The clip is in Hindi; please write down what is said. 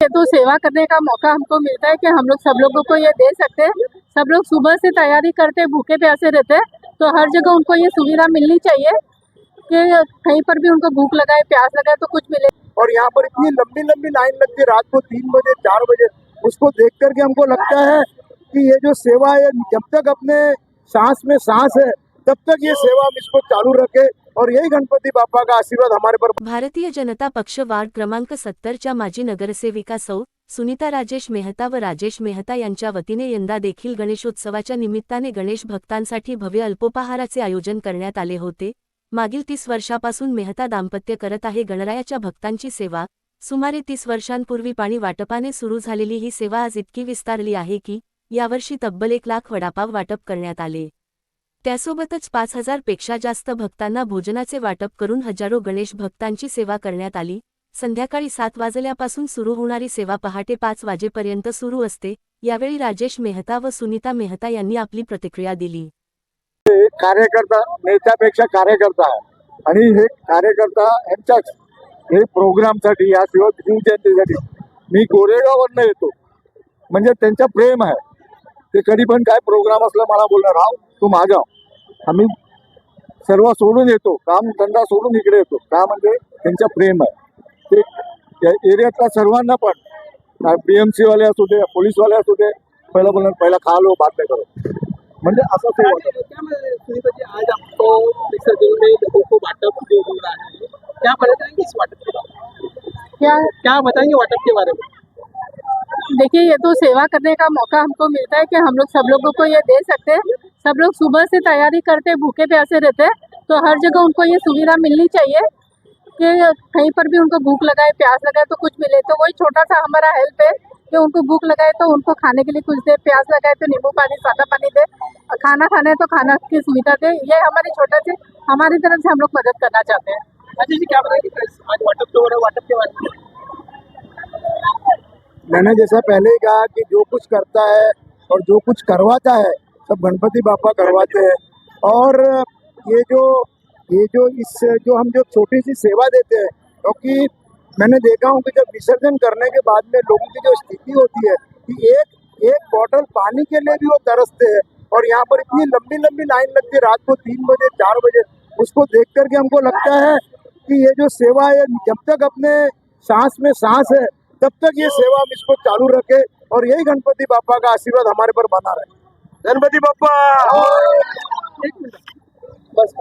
ये तो सेवा करने का मौका हमको मिलता है कि हम लोग सब लोगों को ये दे सकते हैं। सब लोग सुबह से तैयारी करते हैं भूखे प्यासे रहते हैं तो हर जगह उनको ये सुविधा मिलनी चाहिए कि कहीं पर भी उनको भूख लगाए प्यास लगाए तो कुछ मिले। और यहाँ पर इतनी लंबी लंबी लाइन लगती है रात को तीन बजे चार बजे उसको देख करके हमको लगता है कि ये जो सेवा है जब तक अपने सांस में सांस है। तब तक ये सेवा हम इसको चालू रखे और यही गणपति बापा का आशीर्वाद हमारे पर भारतीय जनता पक्ष वार्ड क्रमांक सत्तरच्या माजी नगरसेविका सौ सुनीता राजेश मेहता व राजेश मेहता यांच्या वतीने यंदा देखील गणेशोत्सवाच्या निमित्ताने गणेश भक्तांसाठी भव्य अल्पोपहाराचे आयोजन करण्यात आले होते. मागील तीस वर्षापासून मेहता दाम्पत्य करत आहे. गणरायाच्या भक्तांची सेवा. सुमारे तीस वर्षांपूर्वी पाणी वाटपाने सुरू झालेली ही सेवा आज इतकी विस्तारली आहे की यावर्षी तब्बल एक लाख वडापाव वाटप करण्यात आले. त्यासोबतच पाच हजारपेक्षा जास्त भक्तांना भोजनाचे वाटप करून हजारो गणेश भक्तांची सेवा करण्यात आली. संध्याकाळी सात वाजल्यापासून सुरू होणारी सेवा पहाटे पाच वाजेपर्यंत सुरू असते यावेळी राजेश मेहता व सुनीता मेहता यांनी आपली प्रतिक्रिया दिली. कार्यकर्ता नेत्यापेक्षा कार्यकर्ता आणि हे कार्यकर्ता यांच्याच हे प्रोग्रामसाठी या शिवजयंतीसाठी मी गोरेगाववरनं येतो. म्हणजे त्यांचा प्रेम आहे. ते कधी पण काय प्रोग्राम असला मला बोलणार राव तू मागा आम्ही सर्व सोडून येतो काम धंदा सोडून इकडे येतो. का म्हणजे त्यांच्या प्रेम आहे. ते या एरियातल्या सर्वांना पण पीएमसी वाले असू दे पोलीसवाले असू दे पहिला बोलणार पहिला खा लो बात नाही करो म्हणजे असं ते क्या हो है क्या बताएंगे इस वाटप के बारे में देखिए, ये तो सेवा करने का मौका हमको मिलता है कि हम लोग सब लोगों को ये दे सकते हैं। सब लोग सुबह से तैयारी करते, भूखे प्यासे रहते हैं तो हर जगह उनको ये सुविधा मिलनी चाहिए कि कहीं पर भी उनको भूख लगाए, प्यास लगाए तो कुछ मिले। तो वही छोटा सा हमारा हेल्प है कि उनको भूख लगाए तो उनको खाने के लिए कुछ दे, प्यास लगाए तो नींबू पानी, सादा पानी दे खाना खाना है तो खाना की सुविधा दे। ये हमारी छोटा सी, हमारी तरफ़ से हम लोग मदद करना चाहते हैं। अच्छा जी, क्या बताएँगे आज में? मैंने जैसा पहले ही कहा कि जो कुछ करता है और जो कुछ करवाता है, सब गणपति बापा करवाते हैं। और ये जो ये जो इस, जो हम जो छोटी सी सेवा देते हैं, क्योंकि तो मैंने देखा हूँ कि जब विसर्जन करने के बाद में लोगों की जो स्थिति होती है कि एक एक बॉटल पानी के लिए भी वो तरसते हैं और यहाँ पर इतनी लंबी लंबी लाइन लगती है, रात को तीन बजे, चार बजे, उसको देख करके हमको लगता है कि ये जो सेवा है जब तक अपने सांस में सांस है तब तक ये सेवा हम इसको चालू रखे और यही गणपति बापा का आशीर्वाद हमारे पर बना रहे। गणपति बापा बस।